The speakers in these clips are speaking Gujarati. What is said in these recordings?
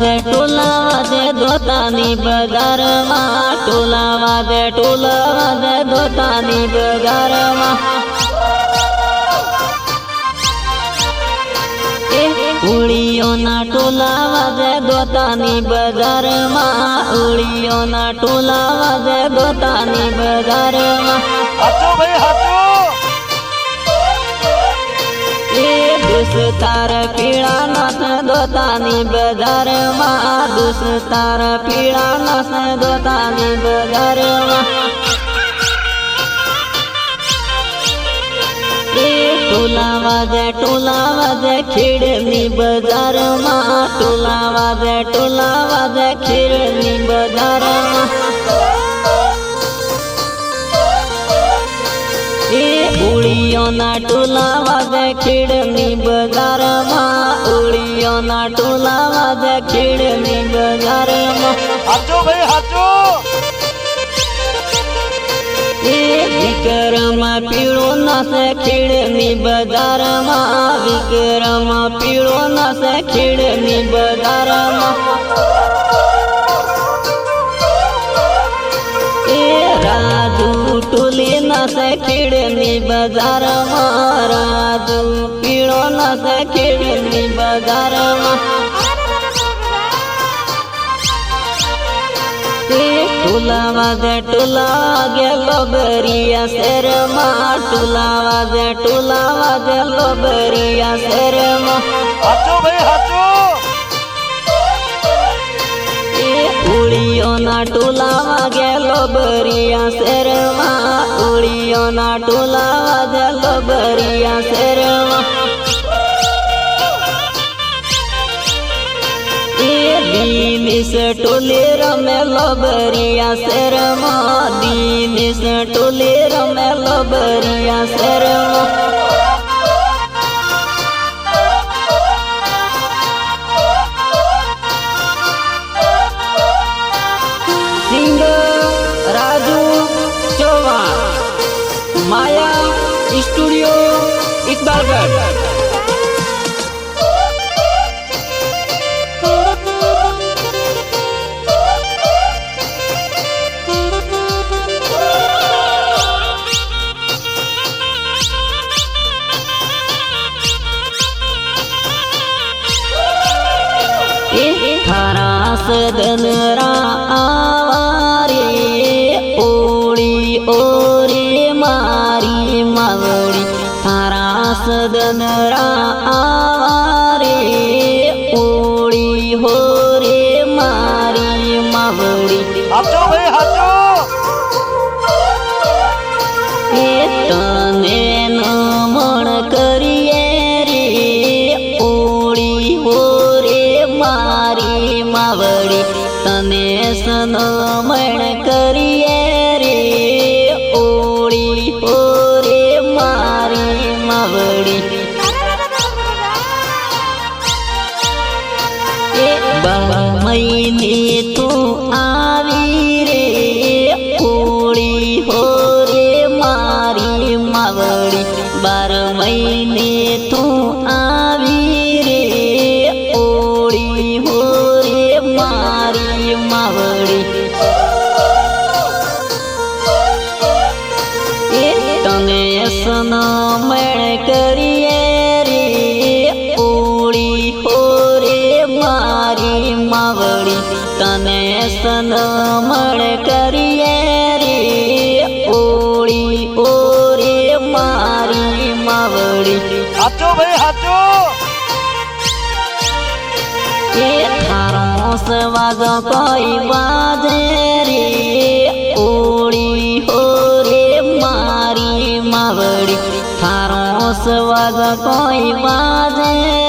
વાજે ટોલાવા દે દોતાની બજારમાં. ટોલાવા દે ટોલાવા દે દોતાની એ ઉળીઓના ટોલા વાજે દોતાની બજારમાં. ઉળીઓના ટોલા વાજે દોતાની બજારમાં. દુસ્તાર પીળા નસ દોતાની બજારમાં. દુસ્તાર પીળા નસ દોતાની બજારમાં. ટોલા વાજે ટોલા વાજે ખેડની બજારમાં. ઉળીઓના ટોલા વાગે ખીડની બજારમાં. ઉળીઓના ટોલા વાગે ખીડની બજારમાં. હાચો ભાઈ હાચો! એ વિક્રમ પીળો નસે ખીડની બજારમાં. વિક્રમ પીળો નસે ખીડની બજારમાં. એ રાજુ ટોલી બજાર મારા તું. પીળો ન ખીડની બજાર ટોલા વાજે ટોલા ગેલો બરિયા શેરમાં. ટોલા વાજે ટોલા વાજે લો બરિયા શેરમાં ઉળીઓના ટોલા ગેલો બરિયા શેરમાં. ઉળીઓના ટોલા વાગે લો બરિયા શેરમાં દિનેશ ટોલે રમે લો બરિયા શેરમાં. દિનેશ ટોલે રમે લો બરિયા શેરમાં. Berber. મારી માવડી. તને નમણ મહિને તું તને સનમણ કરીએ રે ઓળી ઓ રે મારી માવડી. હાચો ભાઈ હાચો! એ થારો સવાગ કોઈ વાજે રે ઓળી હો મારી માવડી. થારો સવાગ કોઈ બાજે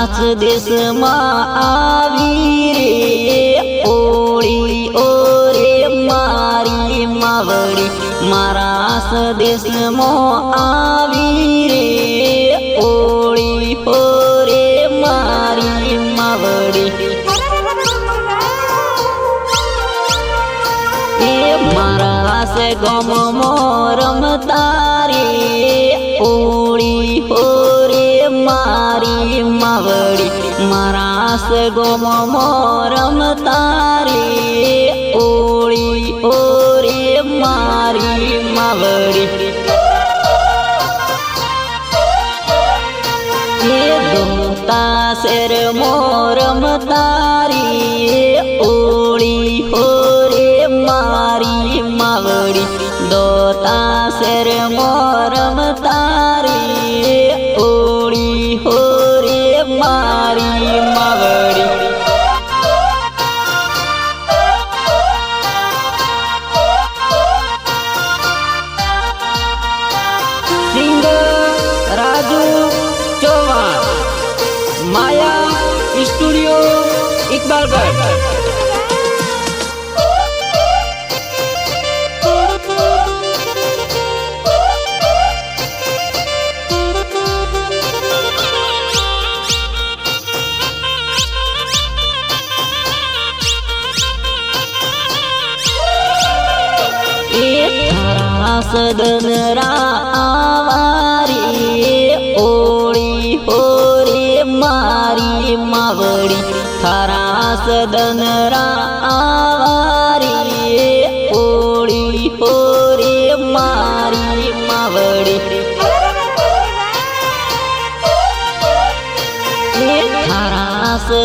મારા જ દેશમાં આવી રે. ઓળી ઓરે મારી માવડી, મારા સ્વદેશમાં આવી રે. ઓળી ઓરે મારી માવડી. એ મારા સે ગમ મોરમ માવડી મારા સે ગમ મોરમ તારી ઓળી ઓરે મારી માવડી. એ દોતા શેર મોરમ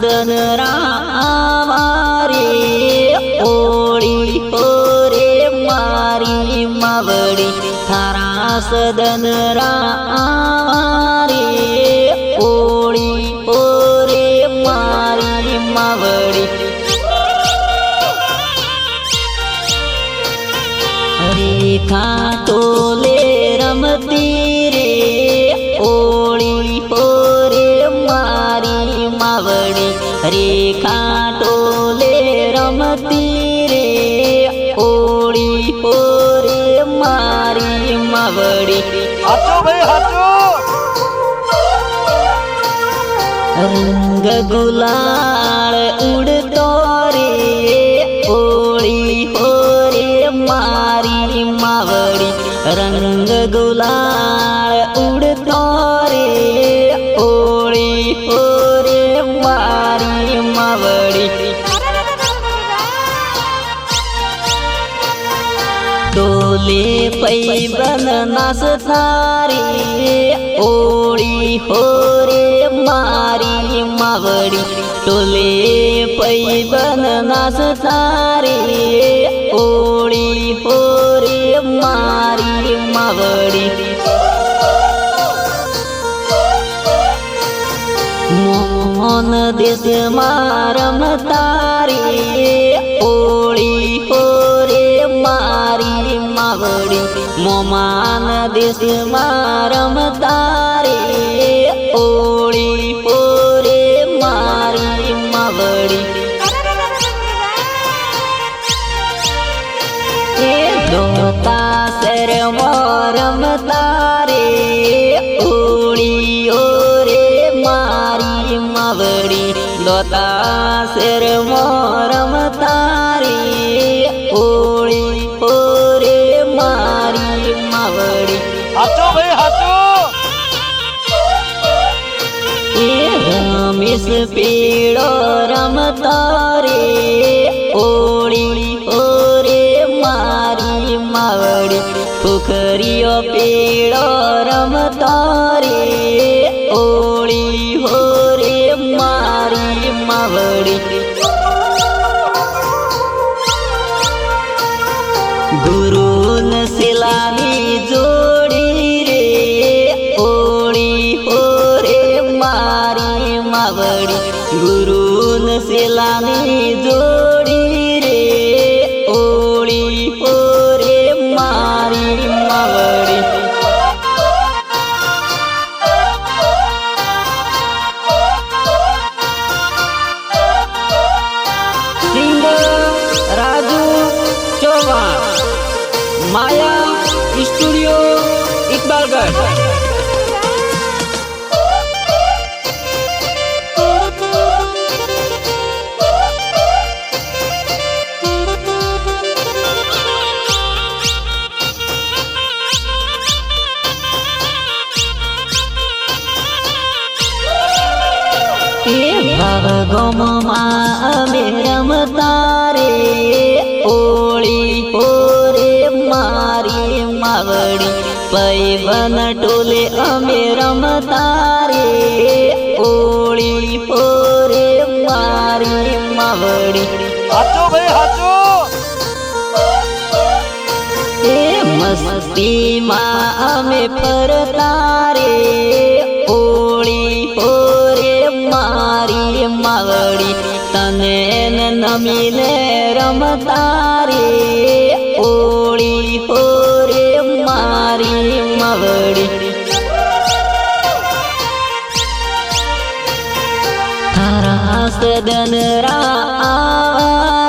સદન રામારી ઓળી ઓરે મારી માવડી થારા સદન રામારી ઓળી ઓરે મારી માવડી રેખા રંગ ગુલાળ ઉડતો રે. પૈબન નાસ તારી ઓળી હોરે મારી માવડી ટોલે પૈબન નાસ તારી ઓળી હોરે મારી માવડી મોહન દેશ મારમ તારી માવડી મોમાન દેશ મારમ તારી, ઓળી પોરે મારી માવડી. એ દોતા સર મોરમ તારે, ઓળી ઓરે મારી માવડી. દોતા શેર મોરમ તારી, ઓળી માવડી હાચો ભાઈ હાચો એ રમેશ પીળો રમતો રે ઓળી ઓરે મારી માવડી. પુખરીઓ પીળો રમતો રે ગમમાં અમે રમતા રે ઓળી ઓરે મારી માવડી પૈવન ટોલે અમે રમતા રે ઓળી ઓરે મારી માવડી. હાચો ભાઈ હાચો! એ મસ્તીમાં અમે ફરતા રે ન રમતારી રમતા રે ઓળી ઓરે મારી મવડી. તારા સદન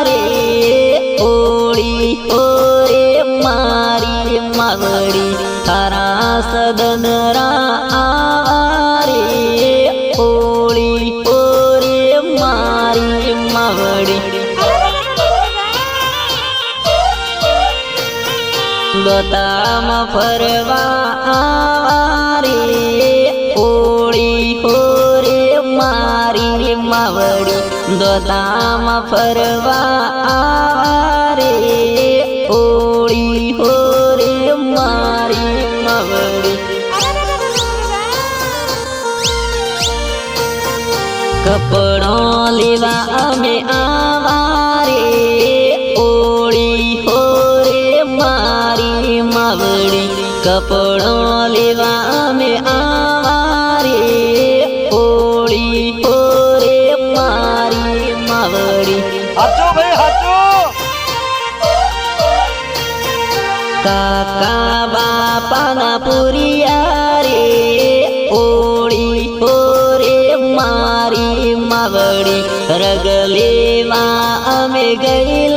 રે ઓળી હોરે મારી મવડી. તારા સદન ગોતામાં ફરવા આવા રે ઓળી હોરે મારી માવડી દોતામાં ફરવા આવા રે ઓળી હોરે મારી માવડી. કપડો લેવા કપડો લેવા અમે આવા રે ઓળી હોરે મારી માવડી. હાચો ભાઈ હાચો! કાકા બાપાના પુરિયા રે ઓળી ઓરે મારી માવડી. રગલેવા અમે ગયેલા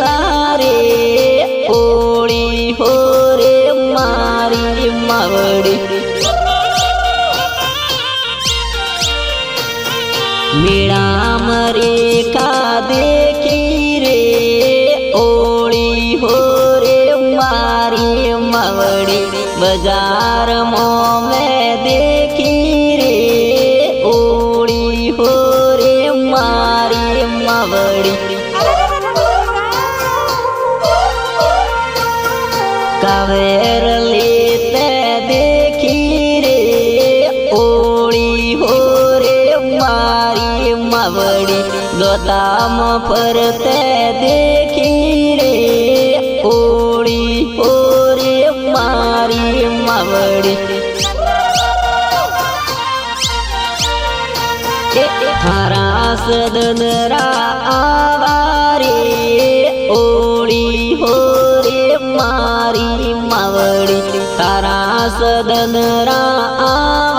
માવડી બજારમાં મેં દેખી રે ઓળી હોરે મારી માવડી કાવેર લેતે દેખી રે ઓળી હોરે મારી માવડી ગોતામ થારા સદન આવા રે ઓળી હોરે મારી માવડી તારા સદન આ